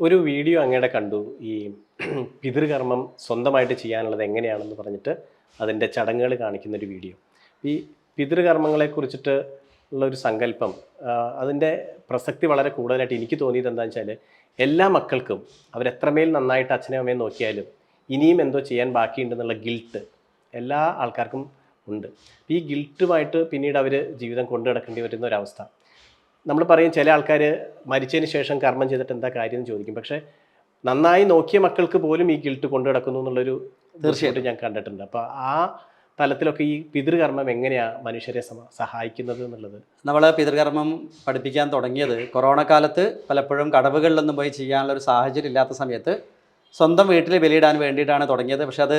ഒരു വീഡിയോ അങ്ങയുടെ കണ്ടു. ഈ പിതൃകർമ്മം സ്വന്തമായിട്ട് ചെയ്യാനുള്ളത് എങ്ങനെയാണെന്ന് പറഞ്ഞിട്ട് അതിന്റെ ചടങ്ങുകൾ കാണിക്കുന്ന ഒരു വീഡിയോ. ഈ പിതൃകർമ്മങ്ങളെ കുറിച്ചിട്ട് ഉള്ള ഒരു സങ്കല്പം അതിന്റെ പ്രസക്തി വളരെ കൂടുതലായിട്ട് എനിക്ക് തോന്നിയത് എന്താണെന്ന് വെച്ചാൽ എല്ലാ മക്കൾക്കും അവരെത്രമേൽ നന്നായിട്ട് അച്ഛനെയും അമ്മയും നോക്കിയാലും ഇനിയും എന്തോ ചെയ്യാൻ ബാക്കിയുണ്ടെന്നുള്ള ഗിൽട്ട് എല്ലാ ആൾക്കാർക്കും ഉണ്ട്. ഈ ഗിൽട്ടുമായിട്ട് പിന്നീട് അവർ ജീവിതം കൊണ്ടു നടക്കേണ്ടി വരുന്ന ഒരവസ്ഥ. നമ്മൾ പറയും ചില ആൾക്കാർ മരിച്ചതിന് ശേഷം കർമ്മം ചെയ്തിട്ട് എന്താ കാര്യം എന്ന് ചോദിക്കും. പക്ഷേ നന്നായി നോക്കിയ മക്കൾക്ക് പോലും ഈ ഗിൽട്ട് കൊണ്ടു കിടക്കുന്നു എന്നുള്ളൊരു തീർച്ചയായിട്ടും. ഞാൻ കണ്ടിട്ടുണ്ട്. അപ്പോൾ ആ തലത്തിലൊക്കെ ഈ പിതൃകർമ്മം എങ്ങനെയാണ് മനുഷ്യരെ സഹായിക്കുന്നത് എന്നുള്ളത്? നമ്മൾ പിതൃകർമ്മം പഠിപ്പിക്കാൻ തുടങ്ങിയത് കൊറോണ കാലത്ത് പലപ്പോഴും കടവുകളിലൊന്നും പോയി ചെയ്യാനുള്ള ഒരു സാഹചര്യം ഇല്ലാത്ത സമയത്ത് സ്വന്തം വീട്ടിൽ ബലിയിടാൻ വേണ്ടിയിട്ടാണ് തുടങ്ങിയത്. പക്ഷെ അത്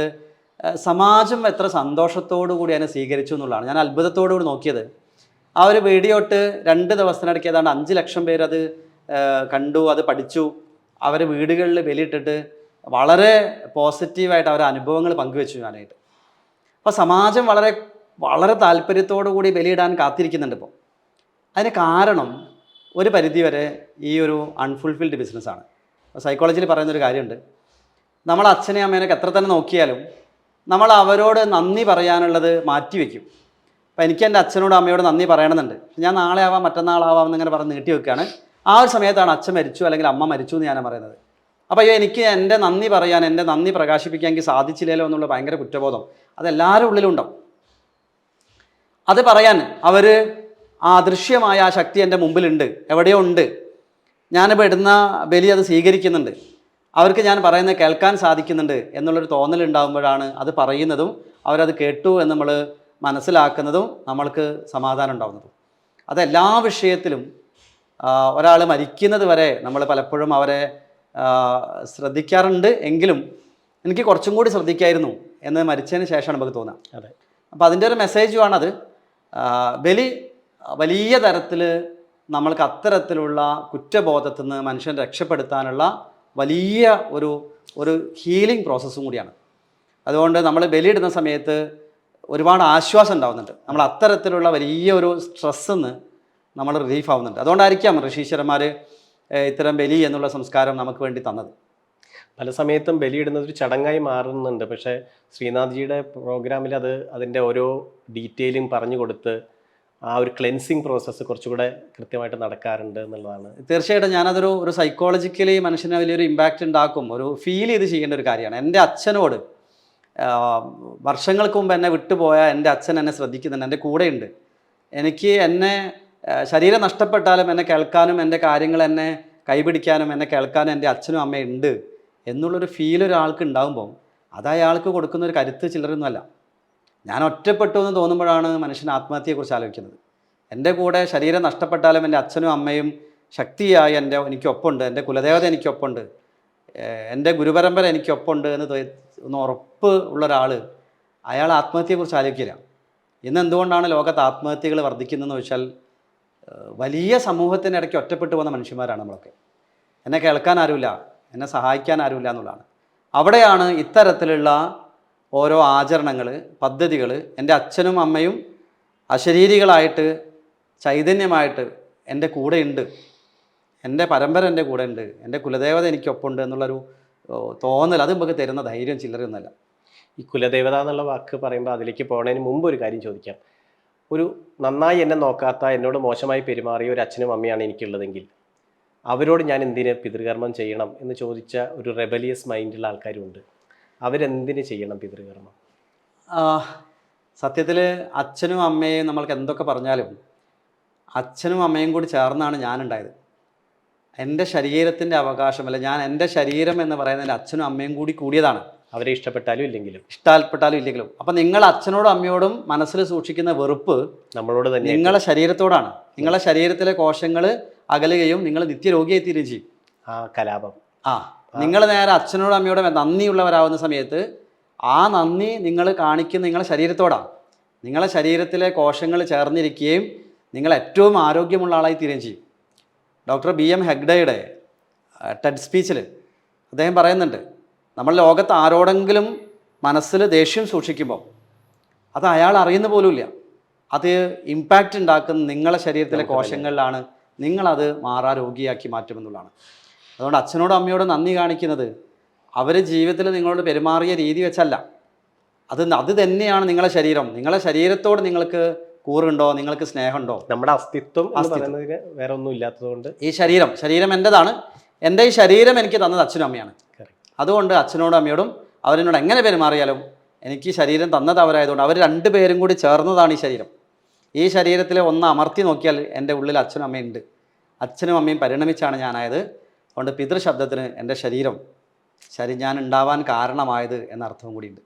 സമാജം എത്ര സന്തോഷത്തോടു കൂടി അതിനെ സ്വീകരിച്ചു എന്നുള്ളതാണ്. ഞാൻ അത്ഭുതത്തോടു കൂടി നോക്കിയത്. ആ ഒരു വീഡിയോ ഇട്ട് രണ്ട് ദിവസത്തിനിടയ്ക്ക് ഏതാണ്ട് അഞ്ച് ലക്ഷം പേര് അത് കണ്ടു അത് പഠിച്ചു. അവർ വീടുകളിൽ വെലിയിട്ടിട്ട് വളരെ പോസിറ്റീവായിട്ട് അവരുടെ അനുഭവങ്ങൾ പങ്കുവെച്ചു ഞാനായിട്ട്. അപ്പോൾ സമാജം വളരെ വളരെ താല്പര്യത്തോടു കൂടി ബലിയിടാൻ കാത്തിരിക്കുന്നുണ്ട് ഇപ്പോൾ അതിന് കാരണം ഒരു പരിധിവരെ ഈ ഒരു അൺഫുൾഫിൽഡ് ബിസിനസ്സാണ് സൈക്കോളജിയിൽ പറയുന്നൊരു കാര്യമുണ്ട്. നമ്മൾ അച്ഛനെയും അമ്മേനൊക്കെ എത്ര തന്നെ നോക്കിയാലും നമ്മൾ അവരോട് നന്ദി പറയാനുള്ളത് മാറ്റിവെക്കും. അപ്പോൾ എനിക്ക് എന്റെ അച്ഛനോടും അമ്മയോട് നന്ദി പറയണമെന്നുണ്ട്. ഞാൻ നാളെ ആവാം മറ്റന്നാളാവാം എന്നിങ്ങനെ പറഞ്ഞ് നീട്ടി വെക്കുകയാണ്. ആ ഒരു സമയത്താണ് അച്ഛൻ മരിച്ചു അല്ലെങ്കിൽ അമ്മ മരിച്ചു എന്ന് ഞാൻ പറയുന്നത്. അപ്പോൾ അയ്യോ എനിക്ക് എന്റെ നന്ദി പറയാൻ എന്റെ നന്ദി പ്രകാശിപ്പിക്കാൻ എനിക്ക് സാധിച്ചില്ലല്ലോ എന്നുള്ള ഭയങ്കര കുറ്റബോധം അതെല്ലാവരുടെ ഉള്ളിലും ഉണ്ടാവും. അത് പറയാൻ അവർ ആ അദൃശ്യമായ ആ ശക്തി എന്റെ മുമ്പിലുണ്ട് എവിടെയോ ഉണ്ട്. ഞാനിപ്പോൾ ഇടുന്ന ബലി അത് സ്വീകരിക്കുന്നുണ്ട്. അവർക്ക് ഞാൻ പറയുന്നത് കേൾക്കാൻ സാധിക്കുന്നുണ്ട് എന്നുള്ളൊരു തോന്നലുണ്ടാകുമ്പോഴാണ് അത് പറയുന്നതും അവരത് കേട്ടു എന്ന് നമ്മൾ മനസ്സിലാക്കുന്നതും നമ്മൾക്ക് സമാധാനം ഉണ്ടാകുന്നതും അതെല്ലാ വിഷയത്തിലും ഒരാൾ മരിക്കുന്നത് വരെ നമ്മൾ പലപ്പോഴും അവരെ ശ്രദ്ധിക്കാറുണ്ട് എങ്കിലും എനിക്ക് കുറച്ചും കൂടി ശ്രദ്ധിക്കായിരുന്നു എന്ന് മരിച്ചതിന് ശേഷമാണ് നമുക്ക് തോന്നുക അതെ. അപ്പോൾ അതിന്റെ ഒരു മെസ്സേജുമാണത് ബലി വലിയ തരത്തിൽ നമ്മൾക്ക് അത്തരത്തിലുള്ള കുറ്റബോധത്തിൽ നിന്ന് മനുഷ്യനെ രക്ഷപ്പെടുത്താനുള്ള വലിയ ഒരു ഒരു ഹീലിംഗ് പ്രോസസ്സും കൂടിയാണ്. അതുകൊണ്ട് നമ്മൾ ബലിയിടുന്ന സമയത്ത് ഒരുപാട് ആശ്വാസം ഉണ്ടാവുന്നുണ്ട്. നമ്മൾ അത്തരത്തിലുള്ള വലിയ ഒരു സ്ട്രെസ്സിൽ നിന്ന് നമ്മൾ റിലീഫ് ആവുന്നുണ്ട്. അതുകൊണ്ടായിരിക്കാം ഋഷീശ്വരന്മാർ ഇത്തരം ബലി എന്നുള്ള സംസ്കാരം നമുക്ക് വേണ്ടി തന്നത്. പല സമയത്തും ബലിയിടുന്നത് ഒരു ചടങ്ങായി മാറുന്നുണ്ട്. പക്ഷേ ശ്രീനാഥ്ജിയുടെ പ്രോഗ്രാമിൽ അത് അതിന്റെ ഓരോ ഡീറ്റെയിലും പറഞ്ഞു കൊടുത്ത് ആ ഒരു ക്ലെൻസിങ് പ്രോസസ്സ് കുറച്ചുകൂടെ കൃത്യമായിട്ട് നടക്കാറുണ്ട് എന്നുള്ളതാണ്. തീർച്ചയായിട്ടും ഞാനതൊരു ഒരു സൈക്കോളജിക്കലി മനുഷ്യനെ വലിയൊരു ഇമ്പാക്റ്റ് ഉണ്ടാക്കും. ഒരു ഫീൽ ചെയ്ത് ചെയ്യേണ്ട ഒരു കാര്യമാണ്. എന്റെ അച്ഛനോട് വർഷങ്ങൾക്ക് മുമ്പ് എന്നെ വിട്ടുപോയ എന്റെ അച്ഛൻ എന്നെ ശ്രദ്ധിക്കുന്നുണ്ട് എന്റെ കൂടെയുണ്ട്. എനിക്ക് എന്നെ ശരീരം നഷ്ടപ്പെട്ടാലും എന്നെ കേൾക്കാനും എന്റെ കാര്യങ്ങൾ എന്നെ കൈപിടിക്കാനും എന്നെ കേൾക്കാനും എന്റെ അച്ഛനും അമ്മയും ഉണ്ട് എന്നുള്ളൊരു ഫീൽ ഒരാൾക്ക് ഉണ്ടാകുമ്പോൾ അത് അയാൾക്ക് കൊടുക്കുന്ന ഒരു കരുത്ത് ചില്ലറൊന്നുമല്ല ഞാൻ ഒറ്റപ്പെട്ടു എന്ന് തോന്നുമ്പോഴാണ് മനുഷ്യൻ ആത്മഹത്യയെക്കുറിച്ച് ആലോചിക്കുന്നത്. എന്റെ കൂടെ ശരീരം നഷ്ടപ്പെട്ടാലും എന്റെ അച്ഛനും അമ്മയും ശക്തിയായി എന്റെ എനിക്കൊപ്പമുണ്ട് എന്റെ കുലദേവത എനിക്കൊപ്പമുണ്ട്. എന്റെ ഗുരുപരമ്പര എനിക്കൊപ്പമുണ്ട് എന്ന് ഒന്ന് ഉറപ്പ് ഉള്ള ഒരാൾ അയാൾ ആത്മഹത്യയെക്കുറിച്ച് ആലോചിക്കില്ല. ഇന്ന് എന്തുകൊണ്ടാണ് ലോകത്ത് ആത്മഹത്യകൾ വർദ്ധിക്കുന്നതെന്ന് വെച്ചാൽ വലിയ സമൂഹത്തിനിടയ്ക്ക് ഒറ്റപ്പെട്ടു പോകുന്ന മനുഷ്യന്മാരാണ് നമ്മളൊക്കെ. എന്നെ കേൾക്കാൻ ആരുമില്ല എന്നെ സഹായിക്കാൻ ആരുമില്ല എന്നുള്ളതാണ്. അവിടെയാണ് ഇത്തരത്തിലുള്ള ഓരോ ആചരണങ്ങൾ പദ്ധതികൾ എന്റെ അച്ഛനും അമ്മയും അശരീരികളായിട്ട് ചൈതന്യമായിട്ട് എന്റെ കൂടെയുണ്ട്. എന്റെ പരമ്പര എന്റെ കൂടെയുണ്ട്. എന്റെ കുലദേവത എനിക്കൊപ്പമുണ്ട് എന്നുള്ളൊരു തോന്നൽ അത് നമുക്ക് തരുന്ന ധൈര്യം ചില്ലറയൊന്നുമല്ല. ഈ കുലദേവത എന്നുള്ള വാക്ക് പറയുമ്പോൾ അതിലേക്ക് പോകുന്നതിന് മുമ്പ് ഒരു കാര്യം ചോദിക്കാം. ഒരു നന്നായി എന്നെ നോക്കാത്ത എന്നോട് മോശമായി പെരുമാറിയ ഒരു അച്ഛനും അമ്മയാണ് എനിക്കുള്ളതെങ്കിൽ അവരോട് ഞാൻ എന്തിന് പിതൃകർമ്മം ചെയ്യണം എന്ന് ചോദിച്ച ഒരു റെബലിയസ് മൈൻഡുള്ള ആൾക്കാരുണ്ട്. അവരെന്തിന് ചെയ്യണം പിതൃകർമ്മം? സത്യത്തിൽ അച്ഛനും അമ്മയും നമ്മൾക്ക് എന്തൊക്കെ പറഞ്ഞാലും അച്ഛനും അമ്മയും കൂടി ചേർന്നാണ് ഞാനുണ്ടായത്. എന്റെ ശരീരത്തിന്റെ അവകാശമല്ല ഞാൻ എന്റെ ശരീരം എന്ന് പറയുന്നതിൽ അച്ഛനും അമ്മയും കൂടി കൂടിയതാണ്. അവരെ ഇഷ്ടപ്പെട്ടാലും ഇല്ലെങ്കിലും. ഇഷ്ടപ്പെട്ടാലും ഇല്ലെങ്കിലും. അപ്പം നിങ്ങൾ അച്ഛനോടും അമ്മയോടും മനസ്സിൽ സൂക്ഷിക്കുന്ന വെറുപ്പ് നമ്മളോട് തന്നെ നിങ്ങളെ ശരീരത്തോടാണ്. നിങ്ങളെ ശരീരത്തിലെ കോശങ്ങൾ അകലുകയും നിങ്ങൾ നിത്യരോഗിയായി തീരുകയും ചെയ്യും. ആ കലാപം. ആ നിങ്ങൾ നേരെ അച്ഛനോടും അമ്മയോടും നന്ദിയുള്ളവരാവുന്ന സമയത്ത് ആ നന്ദി നിങ്ങൾ കാണിക്കുന്ന നിങ്ങളെ ശരീരത്തോടാണ്. നിങ്ങളെ ശരീരത്തിലെ കോശങ്ങൾ ചേർന്നിരിക്കുകയും നിങ്ങൾ ഏറ്റവും ആരോഗ്യമുള്ള ആളായി തീരുകയും ചെയ്യും. ഡോക്ടർ ബി എം ഹെഗ്ഡയുടെ ടെഡ് സ്പീച്ചിൽ അദ്ദേഹം പറയുന്നുണ്ട് നമ്മൾ ലോകത്ത് ആരോടെങ്കിലും മനസ്സിൽ ദേഷ്യം സൂക്ഷിക്കുമ്പോൾ അത് അയാൾ അറിയുന്ന പോലുമില്ല. അത് ഇമ്പാക്റ്റ് ഉണ്ടാക്കുന്ന നിങ്ങളെ ശരീരത്തിലെ കോശങ്ങളിലാണ് നിങ്ങളത് മാറാ രോഗിയാക്കി മാറ്റുമെന്നുള്ളതാണ്. അതുകൊണ്ട് അച്ഛനോടും അമ്മയോടും നന്ദി കാണിക്കുന്നത് അവർ ജീവിതത്തിൽ നിങ്ങളോട് പെരുമാറിയ രീതി വെച്ചല്ല. അത് അത് തന്നെയാണ് നിങ്ങളെ ശരീരം. നിങ്ങളെ ശരീരത്തോട് നിങ്ങൾക്ക് കൂറുണ്ടോ? നിങ്ങൾക്ക് സ്നേഹമുണ്ടോ? നമ്മുടെ അസ്തിത്വം. പറയുന്നതിന് വേറെ ഒന്നും ഇല്ലാത്തതുകൊണ്ട് ഈ ശരീരം ശരീരം എന്റെതാണ് എന്റെ ഈ ശരീരം എനിക്ക് തന്നത് അച്ഛനും അമ്മയാണ്. അതുകൊണ്ട് അച്ഛനോടും അമ്മയോടും അവരെന്നോട് എങ്ങനെ പെരുമാറിയാലും എനിക്ക് ഈ ശരീരം തന്നത് അവരായതുകൊണ്ട് അവർ രണ്ടുപേരും കൂടി ചേർന്നതാണ് ഈ ശരീരം. ഈ ശരീരത്തിൽ ഒന്ന് അമർത്തി നോക്കിയാൽ എന്റെ ഉള്ളിൽ അച്ഛനും അമ്മയുണ്ട് അച്ഛനും അമ്മയും പരിണമിച്ചാണ് ഞാനായത്. അതുകൊണ്ട് പിതൃശബ്ദത്തിന് എന്റെ ശരീരം ശരി ഞാൻ ഉണ്ടാവാൻ കാരണമായത് എന്ന അർത്ഥവും കൂടിയുണ്ട്